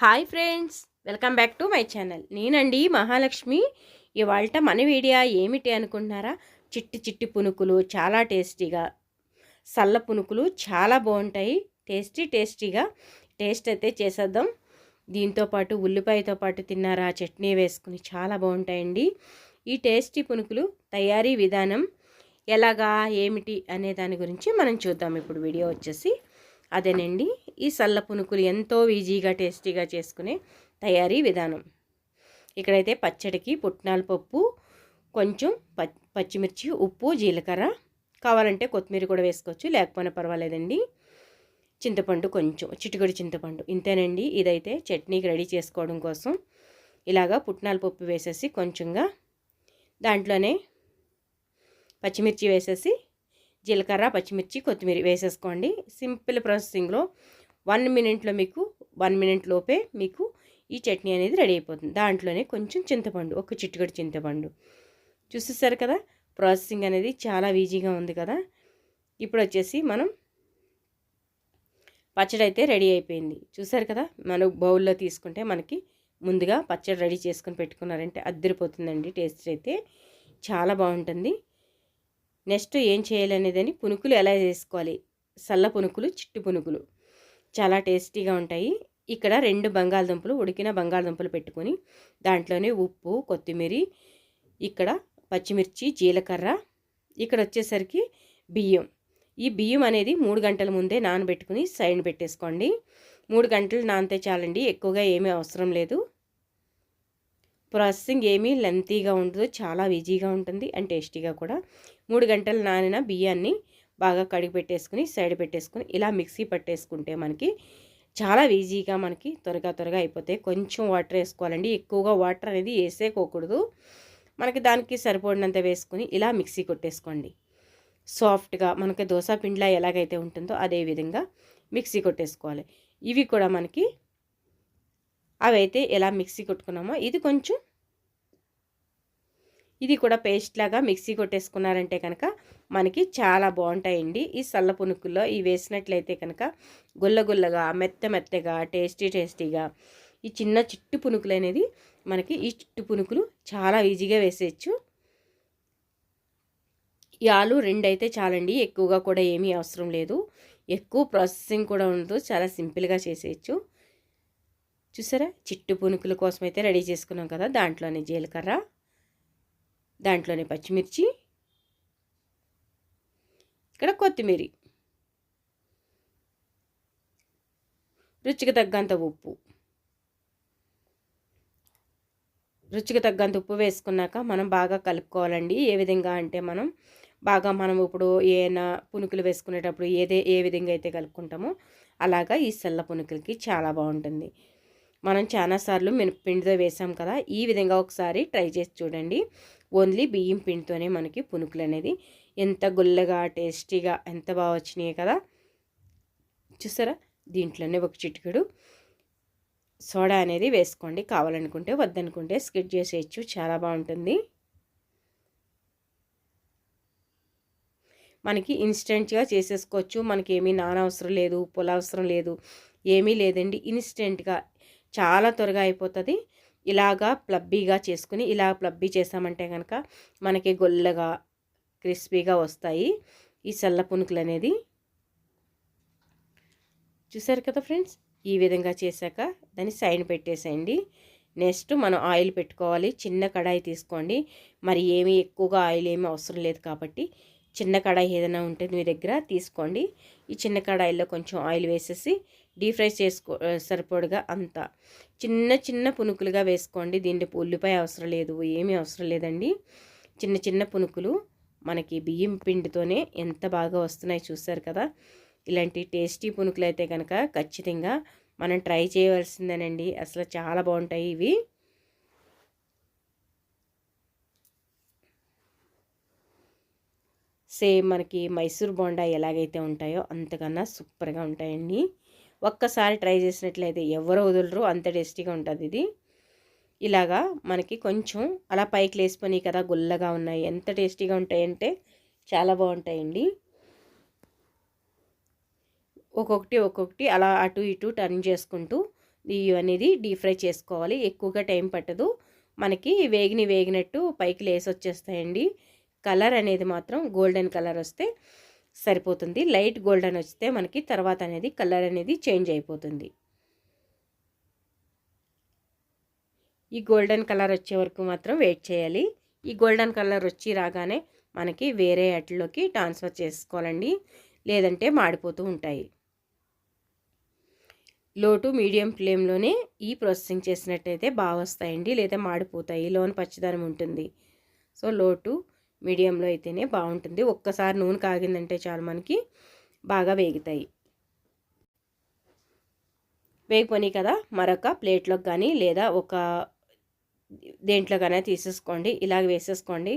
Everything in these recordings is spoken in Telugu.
Hi friends welcome back to my channel. నేనండి మహాలక్ష్మి. ఇవాళ మన వీడియో ఏమిటి అనుకుంటున్నారా? చిట్టి చిట్టి పునుకులు చాలా టేస్టీగా. సల్ల పునుకులు చాలా బాగుంటాయి. టేస్టీ టేస్టీగా. టేస్ట్ అయితే చేసేద్దాం. దీంతో పాటు ఉల్లిపాయతో పాటు తిన్నారా? చట్నీ వేసుకుని చాలా బాగుంటాయండి. ఈ టేస్టీ పునుకులు తయారీ విధానం ఎలాగా ఏమిటి అనే దాని గురించి మనం చూద్దాం. ఇప్పుడు వీడియో వచ్చేసి అదేనండి. ఈ సల్ల పునుకులు ఎంతో ఈజీగా టేస్టీగా చేసుకునే తయారీ విధానం. ఇక్కడైతే పచ్చడికి పుట్నాల పప్పు కొంచెం పచ్చిమిర్చి ఉప్పు జీలకర్ర కావాలంటే కొత్తిమీర కూడా వేసుకోవచ్చు లేకపోయినా పర్వాలేదండి. చింతపండు కొంచెం చిటికడి చింతపండు. ఇంతేనండి. ఇదైతే చట్నీకి రెడీ చేసుకోవడం కోసం ఇలాగా పుట్నాల పప్పు వేసేసి కొంచెంగా దాంట్లోనే పచ్చిమిర్చి వేసేసి జీలకర్ర పచ్చిమిర్చి కొత్తిమీర వేసేసుకోండి. సింపుల్ ప్రాసెసింగ్లో వన్ మినిట్లో మీకు వన్ మినిట్ లోపే మీకు ఈ చట్నీ అనేది రెడీ అయిపోతుంది. దాంట్లోనే కొంచెం చింతపండు ఒక చిట్టుగడి చింతపండు. చూసేసారు కదా? ప్రాసెసింగ్ అనేది చాలా ఈజీగా ఉంది కదా? ఇప్పుడు వచ్చేసి మనం పచ్చడి అయితే రెడీ అయిపోయింది. చూసారు కదా? మనం బౌల్లో తీసుకుంటే మనకి ముందుగా పచ్చడి రెడీ చేసుకుని పెట్టుకున్నారంటే అద్దరిపోతుందండి టేస్ట్ అయితే. చాలా బాగుంటుంది. నెక్స్ట్ ఏం చేయాలనేదని పునుకులు ఎలా చేసుకోవాలి సల్ల పునుకులు చిట్టు పునుకులు. చాలా టేస్టీగా ఉంటాయి. ఇక్కడ రెండు బంగాళదుంపలు ఉడికిన బంగాళదుంపలు పెట్టుకొని దాంట్లోనే ఉప్పు కొత్తిమీర ఇక్కడ పచ్చిమిర్చి జీలకర్ర ఇక్కడ వచ్చేసరికి బియ్యం. ఈ బియ్యం అనేది మూడు గంటల ముందే నానబెట్టుకుని సైడ్ పెట్టేసుకోండి. మూడు గంటలు నానితే చాలండి ఎక్కువగా ఏమీ అవసరం లేదు. ప్రాసెసింగ్ ఏమీ లెంతీగా ఉండదు చాలా ఈజీగా ఉంటుంది అండ్ టేస్టీగా కూడా. మూడు గంటలు నానిన బియ్యాన్ని బాగా కడిగి పెట్టేసుకుని సైడ్ పెట్టేసుకుని ఇలా మిక్సీ పట్టేసుకుంటే మనకి చాలా ఈజీగా మనకి త్వరగా త్వరగా అయిపోతాయి. కొంచెం వాటర్ వేసుకోవాలండి. ఎక్కువగా వాటర్ అనేది వేసేకోకూడదు. మనకి దానికి సరిపడినంత వేసుకుని ఇలా మిక్సీ కొట్టేసుకోండి. సాఫ్ట్గా మనకి దోశ పిండిలా ఎలాగైతే ఉంటుందో అదే విధంగా మిక్సీ కొట్టేసుకోవాలి. ఇవి కూడా మనకి అవి అయితే ఎలా మిక్సీ కొట్టుకున్నామో ఇది కొంచెం ఇది కూడా పేస్ట్ లాగా మిక్సీ కొట్టేసుకున్నారంటే కనుక మనకి చాలా బాగుంటాయండి. ఈ సల్ల పునుకుల్లో ఇవి వేసినట్లయితే కనుక గుల్లగుల్లగా మెత్త మెత్తగా టేస్టీ టేస్టీగా ఈ చిన్న చిట్టు పునుకులు అనేది మనకి ఈ చిట్టు పునుకులు చాలా ఈజీగా వేసేయచ్చు. ఈ ఆలు రెండు అయితే చాలండి ఎక్కువగా కూడా ఏమీ అవసరం లేదు. ఎక్కువ ప్రాసెసింగ్ కూడా ఉండదు చాలా సింపుల్గా చేసేయచ్చు. చూసారా? చిట్టు పునుకుల కోసం అయితే రెడీ చేసుకున్నాం కదా దాంట్లోనే జీలకర్ర. దాంట్లోనే పచ్చిమిర్చి ఇక్కడ కొత్తిమీర రుచికి తగ్గంత ఉప్పు. రుచికి తగ్గంత ఉప్పు వేసుకున్నాక మనం బాగా కలుపుకోవాలండి. ఏ విధంగా అంటే మనం బాగా మనం ఇప్పుడు ఏనా పునుకులు వేసుకునేటప్పుడు ఏదే ఏ విధంగా అయితే కలుపుకుంటామో అలాగా ఈ సెల్ల పునుకులకి చాలా బాగుంటుంది. మనం చాలాసార్లు మినప్పిండితో వేసాం కదా ఈ విధంగా ఒకసారి ట్రై చేసి చూడండి. ఓన్లీ బియ్యం పిండితోనే మనకి పునుకులు అనేది ఎంత గుల్లగా టేస్టీగా ఎంత బాగా వచ్చినాయి కదా. చూసారా? దీంట్లోనే ఒక చిటికెడు సోడా అనేది వేసుకోండి. కావాలనుకుంటే వద్దనుకుంటే స్కిట్ చేసేయచ్చు. చాలా బాగుంటుంది. మనకి ఇన్స్టెంట్గా చేసేసుకోవచ్చు. మనకి ఏమీ నానవసరం లేదు పొల అవసరం లేదు ఏమీ లేదండి. ఇన్స్టెంట్గా చాలా త్వరగా అయిపోతుంది. ఇలాగా ప్లబ్బీగా చేసుకుని ఇలా ప్లబ్బీ చేసామంటే కనుక మనకి గొల్లగా క్రిస్పీగా వస్తాయి ఈ చల్ల పునుకులు అనేది చూసారు కదా ఫ్రెండ్స్? ఈ విధంగా చేశాక దాన్ని సైడ్ పెట్టేసేయండి. నెక్స్ట్ మనం ఆయిల్ పెట్టుకోవాలి. చిన్న కడాయి తీసుకోండి. మరి ఏమీ ఎక్కువగా ఆయిల్ ఏమీ అవసరం లేదు కాబట్టి చిన్న కడాయి ఏదైనా ఉంటే మీ దగ్గర తీసుకోండి. ఈ చిన్న కడాయిలో కొంచెం ఆయిల్ వేసేసి డీప్ ఫ్రై చేసుకో సరిపడగా అంత. చిన్న చిన్న పునుకులుగా వేసుకోండి. దీంట్లో ఉల్లిపాయ అవసరం లేదు ఏమీ అవసరం లేదండి. చిన్న చిన్న పునుకులు మనకి బియ్యం పిండితోనే ఎంత బాగా వస్తున్నాయి చూస్తారు కదా. ఇలాంటి టేస్టీ పునుకులు అయితే కనుక ఖచ్చితంగా మనం ట్రై చేయవలసిందేనండి. అసలు చాలా బాగుంటాయి ఇవి. సేమ్ మనకి మైసూర్ బోండా ఎలాగైతే ఉంటాయో అంతకన్నా సూపర్గా ఉంటాయండి. ఒక్కసారి ట్రై చేసినట్లయితే ఎవరు వదలరు అంత టేస్టీగా ఉంటుంది ఇది. ఇలాగా మనకి కొంచెం అలా పైకి లేసిపోయినాయి కదా గుల్లగా ఉన్నాయి ఎంత టేస్టీగా ఉంటాయంటే చాలా బాగుంటాయండి. ఒక్కొక్కటి ఒక్కొక్కటి అలా అటు ఇటు టర్న్ చేసుకుంటూ ఇవి అనేది డీప్ ఫ్రై చేసుకోవాలి. ఎక్కువగా టైం పట్టదు. మనకి వేగిని వేగినట్టు పైకి లేసి వచ్చేస్తాయండి కలర్ అనేది మాత్రం గోల్డెన్ కలర్ వస్తే సరిపోతుంది. లైట్ గోల్డెన్ వస్తే మనకి తర్వాత అనేది కలర్ అనేది చేంజ్ అయిపోతుంది. ఈ గోల్డెన్ కలర్ వచ్చే వరకు మాత్రం వెయిట్ చేయాలి. ఈ గోల్డెన్ కలర్ వచ్చి రాగానే మనకి వేరే అట్లోకి ట్రాన్స్ఫర్ చేసుకోవాలండి. లేదంటే మాడిపోతూ ఉంటాయి. లో టు మీడియం ఫ్లేమ్లోనే ఈ ప్రాసెసింగ్ చేసినట్టయితే బాగా వస్తాయండి. లేదా మాడిపోతాయి. లోన్ పచ్చదనం ఉంటుంది. సో లో టు మీడియంలో అయితేనే బాగుంటుంది. ఒక్కసారి నూనె కాగిందంటే చాలు మనకి బాగా వేగుతాయి. వేగిపోయి కదా మరొక ప్లేట్లోకి కానీ లేదా ఒక దేంట్లో కానీ తీసేసుకోండి. ఇలాగ వేసేసుకోండి.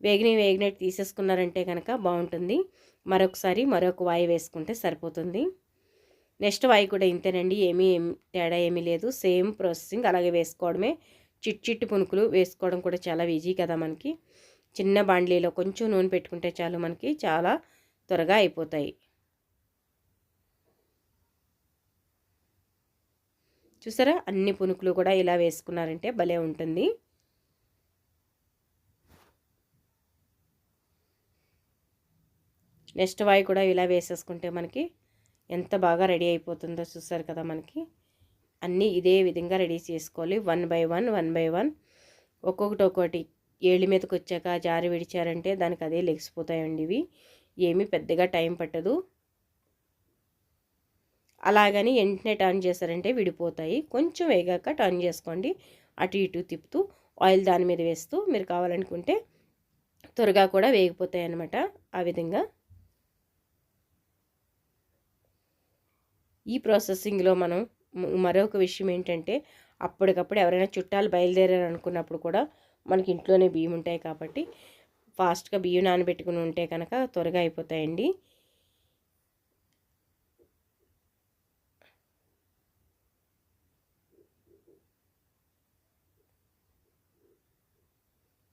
వేగిని వేగినట్టు తీసేసుకున్నారంటే కనుక బాగుంటుంది. మరొకసారి మరొక వాయి వేసుకుంటే సరిపోతుంది. నెక్స్ట్ వాయి కూడా ఇంతేనండి. ఏమీ తేడా ఏమీ లేదు. సేమ్ ప్రాసెసింగ్ అలాగే వేసుకోవడమే. చిట్ చిట్టు పునుకులు వేసుకోవడం కూడా చాలా ఈజీ కదా మనకి. చిన్న బాండ్లీలో కొంచెం నూనె పెట్టుకుంటే చాలు మనకి చాలా త్వరగా అయిపోతాయి. చూసారా? అన్ని పునుకులు కూడా ఇలా వేసుకున్నారంటే భలే ఉంటుంది. నెక్స్ట్ వాయి కూడా ఇలా వేసేసుకుంటే మనకి ఎంత బాగా రెడీ అయిపోతుందో చూసారు కదా మనకి. అన్నీ ఇదే విధంగా రెడీ చేసుకోవాలి. One by one one by one. ఒక్కొక్కటి ఒక్కొక్కటి ఏళ్ళ మీదకి వచ్చాక జారి విడిచారంటే దానికి అదే లెగిసిపోతాయండి ఇవి. ఏమీ పెద్దగా టైం పట్టదు. అలాగని వెంటనే టర్న్ చేశారంటే విడిపోతాయి. కొంచెం వేగాక టర్న్ చేసుకోండి. అటు ఇటు తిప్పుతూ ఆయిల్ దాని మీద వేస్తూ మీరు కావాలనుకుంటే త్వరగా కూడా వేగిపోతాయి అన్నమాట ఆ విధంగా. ఈ ప్రాసెసింగ్లో మనం మరొక విషయం ఏంటంటే అప్పటికప్పుడు ఎవరైనా చుట్టాలు బయలుదేరారు అనుకున్నప్పుడు కూడా మనకి ఇంట్లోనే బియ్యం ఉంటాయి కాబట్టి ఫాస్ట్గా బియ్యం నానబెట్టుకుని ఉంటే కనుక త్వరగా అయిపోతాయండి.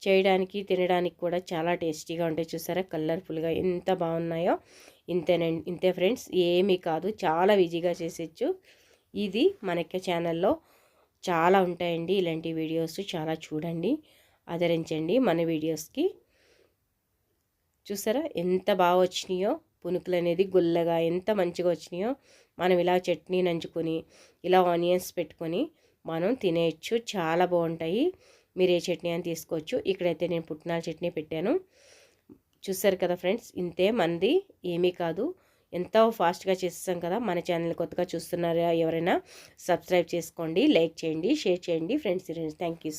చేయడానికి తినడానికి కూడా చాలా టేస్టీగా ఉంటాయి. చూసారా? కలర్ఫుల్గా ఎంత బాగున్నాయో. ఇంతేనండి ఇంతే ఫ్రెండ్స్. ఏమీ కాదు. చాలా ఈజీగా చేసేచ్చు ఇది మనకి ఛానల్లో చాలా ఉంటాయండి. ఇలాంటి వీడియోస్ చాలా చూడండి. ఆదరించండి మన వీడియోస్కి. చూసారా? ఎంత బాగా వచ్చినాయో? పునుకులు అనేది గుల్లగా ఎంత మంచిగా వచ్చినాయో? మనం ఇలా చట్నీ నంచుకొని ఇలా ఆనియన్స్ పెట్టుకొని మనం తినేయచ్చు. చాలా బాగుంటాయి. మీరు ఏ చట్నీ అని తీసుకోవచ్చు. ఇక్కడైతే నేను పుట్నాల చట్నీ పెట్టాను. చూసారు కదా ఫ్రెండ్స్? ఇంతే మంది ఏమీ కాదు. ఎంతో ఫాస్ట్గా చేస్తాం కదా. మన ఛానల్ కొత్తగా చూస్తున్నారా ఎవరైనా సబ్స్క్రైబ్ చేసుకోండి లైక్ చేయండి షేర్ చేయండి. Friends thank you so